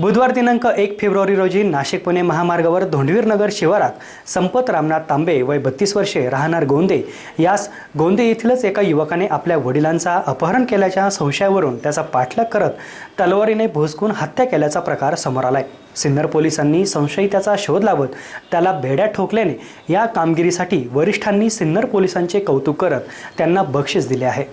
बुधवार दिनांक एक फेब्रुवारी रोजी नाशिक पुणे महामार्गावर धोंडवीर नगर शिवारात संपत रामनाथ तांबे वय बत्तीस वर्षे राहणार गोंदे. यास गोंदे येथीलच एका युवकाने आपल्या वडिलांचा अपहरण केल्याच्या संशयावरून त्याचा पाठलाग करत तलवारीने भुसकून हत्या केल्याचा प्रकार समोर आलाय. सिन्नर पोलिसांनी संशयिताचा शोध लावत त्याला बेड्या ठोकल्याने या कामगिरीसाठी वरिष्ठांनी सिन्नर पोलिसांचे कौतुक करत त्यांना बक्षीस दिले आहे.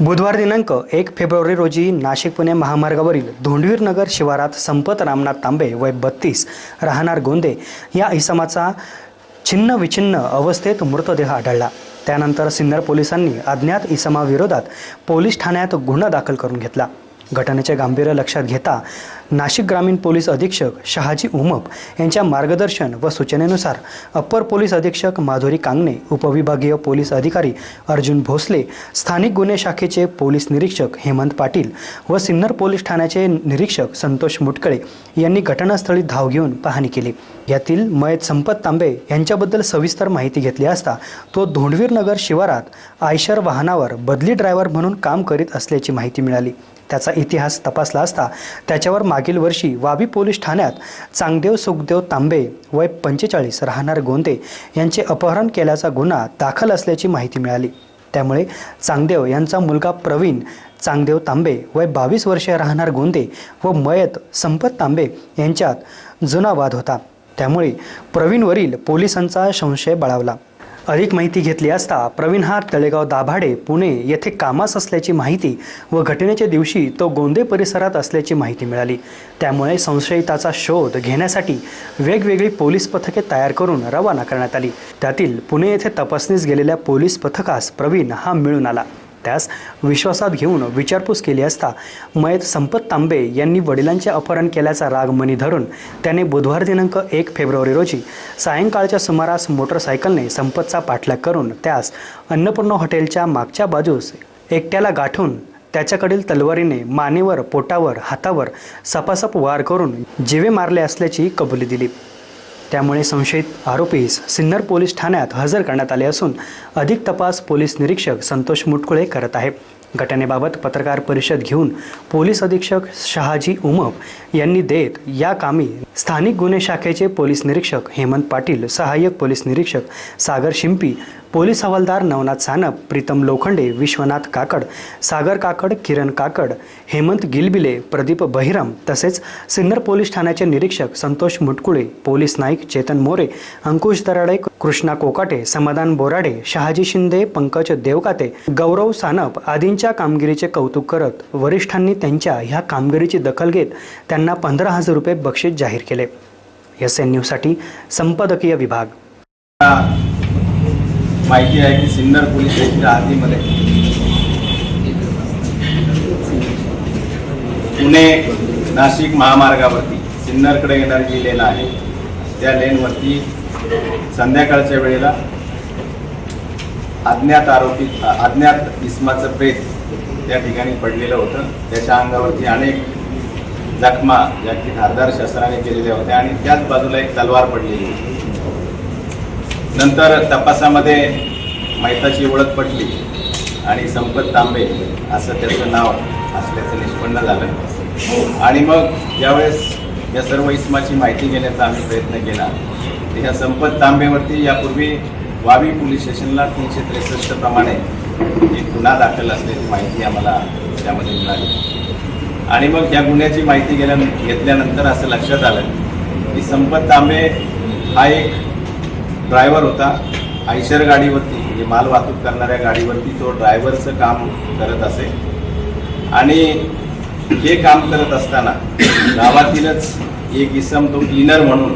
बुधवार दिनांक एक फेब्रुवारी रोजी नाशिक पुणे महामार्गावरील धोंडवीर नगर शिवारात संपत रामनाथ तांबे वय बत्तीस राहणार गोंदे या इसमाचा छिन्न विछिन्न अवस्थेत मृतदेह आढळला. त्यानंतर सिन्नर पोलिसांनी अज्ञात इसमाविरोधात पोलीस ठाण्यात गुन्हा दाखल करून घेतला. घटनेचे गांभीर्य लक्षात घेता नाशिक ग्रामीण पोलीस अधीक्षक शहाजी उमप यांच्या मार्गदर्शन व सूचनेनुसार अप्पर पोलीस अधीक्षक माधुरी कांगणे उपविभागीय पोलीस अधिकारी अर्जुन भोसले स्थानिक गुन्हे शाखेचे पोलीस निरीक्षक हेमंत पाटील व सिन्नर पोलीस ठाण्याचे निरीक्षक संतोष मुटकळे यांनी घटनास्थळी धाव घेऊन पाहणी केली. यातील मयत संपत तांबे यांच्याबद्दल सविस्तर माहिती घेतली असता तो धोंडवीर नगर शिवारात आयशर वाहनावर बदली ड्रायव्हर म्हणून काम करीत असल्याची माहिती मिळाली. त्याचा इतिहास तपासला असता त्याच्यावर मागील वर्षी वाबी पोलीस ठाण्यात चांगदेव सुखदेव तांबे वय पंचेचाळीस राहणार गोंदे यांचे अपहरण केल्याचा गुन्हा दाखल असल्याची माहिती मिळाली. त्यामुळे चांगदेव यांचा मुलगा प्रवीण चांगदेव तांबे वय बावीस वर्षे राहणार गोंदे व मयत संपत तांबे यांच्यात जुना वाद होता. त्यामुळे प्रवीणवरील पोलिसांचा संशय बळावला. अधिक माहिती घेतली असता प्रवीण हा तळेगाव दाभाडे पुणे येथे कामास असल्याची माहिती व घटनेच्या दिवशी तो गोंदे परिसरात असल्याची माहिती मिळाली. त्यामुळे संशयिताचा शोध घेण्यासाठी वेगवेगळी पोलीस पथके तयार करून रवाना करण्यात आली. त्यातील पुणे येथे तपासणीस गेलेल्या पोलीस पथकास प्रवीण हा मिळून आला. त्यास विश्वासात घेऊन विचारपूस केली असता मयत संपत तांबे यांनी वडिलांचे अपहरण केल्याचा राग मनी धरून त्याने बुधवार दिनांक एक फेब्रुवारी रोजी सायंकाळच्या सुमारास मोटरसायकलने संपतचा पाठलाग करून त्यास अन्नपूर्णा हॉटेलच्या मागच्या बाजूस एकट्याला गाठून त्याच्याकडील तलवारीने मानेवर पोटावर हातावर सपासप वार करून जिवे मारले असल्याची कबुली दिली. त्यामुळे संशयित आरोपीस सिन्नर पोलीस ठाण्यात हजर करण्यात आले असून अधिक तपास पोलीस निरीक्षक संतोष मुटकुळे करत आहे. घटनेबाबत पत्रकार परिषद घेऊन पोलीस अधीक्षक शहाजी उमप यांनी देत या कामी स्थानिक गुन्हे शाखेचे पोलीस निरीक्षक हेमंत पाटील सहाय्यक पोलीस निरीक्षक सागर शिंपी पोलीस हवालदार नवनाथ सानप प्रीतम लोखंडे विश्वनाथ काकड सागर काकड किरण काकड हेमंत गिलबिले प्रदीप बहिरम तसेच सिन्नर पोलीस ठाण्याचे निरीक्षक संतोष मुटकुळे पोलीस नाईक चेतन मोरे अंकुश दराडे कृष्णा कोकाटे समाधान बोराडे शहाजी शिंदे पंकज देवकाते गौरव सानप आदींच्या कामगिरीचे कौतुक करत वरिष्ठांनी त्यांच्या ह्या कामगिरीची दखल घेत त्यांना पंधरा हजार रुपये बक्षीस जाहीर केले. एस एन न्यूजसाठी संपादकीय विभाग. माहिती आहे की सिन्नर पोलीस स्टेशनच्या हद्दीमध्ये पुणे नाशिक महामार्गावरती सिन्नरकडे येणारी जी लेन आहे त्या लेनवरती संध्याकाळच्या वेळेला अज्ञात आरोपी अज्ञात इस्माचं प्रेत त्या ठिकाणी पडलेलं होतं. त्याच्या अंगावरती अनेक जखमा ज्या की धारदार शस्त्राने केलेल्या होत्या आणि त्याच बाजूला एक तलवार पडलेली होती. नंतर तपासामध्ये मैताची ओळख पटली आणि संपत तांबे असं त्याचं नाव असल्याचं निष्पन्न झालं. आणि मग ज्यावेळेस या सर्व इस्माची माहिती घेण्याचा आम्ही प्रयत्न केला ह्या संपत तांबेवरती यापूर्वी वावी पोलीस स्टेशनला तीनशे त्रेसष्ट प्रमाणे एक गुन्हा दाखल असल्याची माहिती आम्हाला त्यामध्ये मिळाली. आणि मग या गुन्ह्याची माहिती गेल्या घेतल्यानंतर असं लक्षात आलं की संपत तांबे हा एक ड्रायव्हर होता. आयशर गाडीवरती म्हणजे माल वाहतूक करणाऱ्या गाडीवरती तो ड्रायव्हरचं काम करत असे. आणि हे काम करत असताना गावातीलच एक इसम तो क्लिनर म्हणून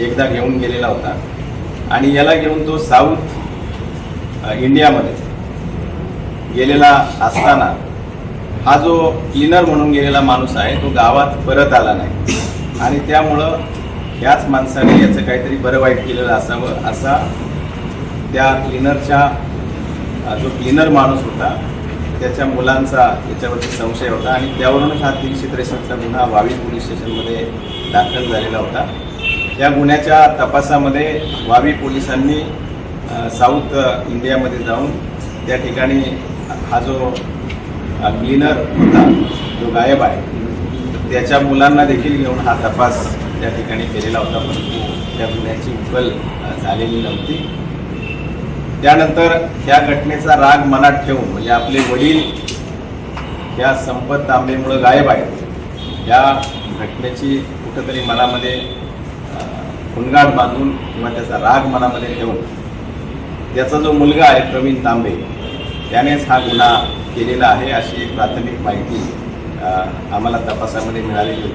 एकदा घेऊन गेलेला होता. आणि याला घेऊन तो साऊथ इंडियामध्ये गेलेला असताना हा जो क्लिनर म्हणून गेलेला माणूस आहे तो गावात परत आला नाही. आणि त्यामुळं याच माणसाने याचं काहीतरी बरं वाईट केलेलं असावं असा त्या क्लिनरच्या जो क्लिनर माणूस होता त्याच्या मुलांचा याच्यावरती संशय होता आणि त्यावरूनच हा तीनशे त्रेसष्टचा गुन्हा वावी पोलीस स्टेशनमध्ये दाखल झालेला होता. त्या गुन्ह्याच्या तपासामध्ये वावी पोलिसांनी साऊथ इंडियामध्ये जाऊन त्या ठिकाणी हा जो क्लिनर होता जो गायब आहे त्याच्या मुलांना देखील घेऊन हा तपास त्या ठिकाणी केलेला होता परंतु त्या गुन्ह्याची उकल झालेली नव्हती. त्यानंतर त्या घटनेचा राग मनात ठेवून म्हणजे आपले वडील त्या संपत तांबेमुळं गायब आहेत या घटनेची कुठंतरी मनामध्ये अ, बांधून किंवा त्याचा राग मनामध्ये ठेवून त्याचा जो मुलगा आहे प्रवीण तांबे त्यानेच हा गुन्हा केलेला आहे अशी एक प्राथमिक माहिती आम्हाला तपासामध्ये मिळालेली होती.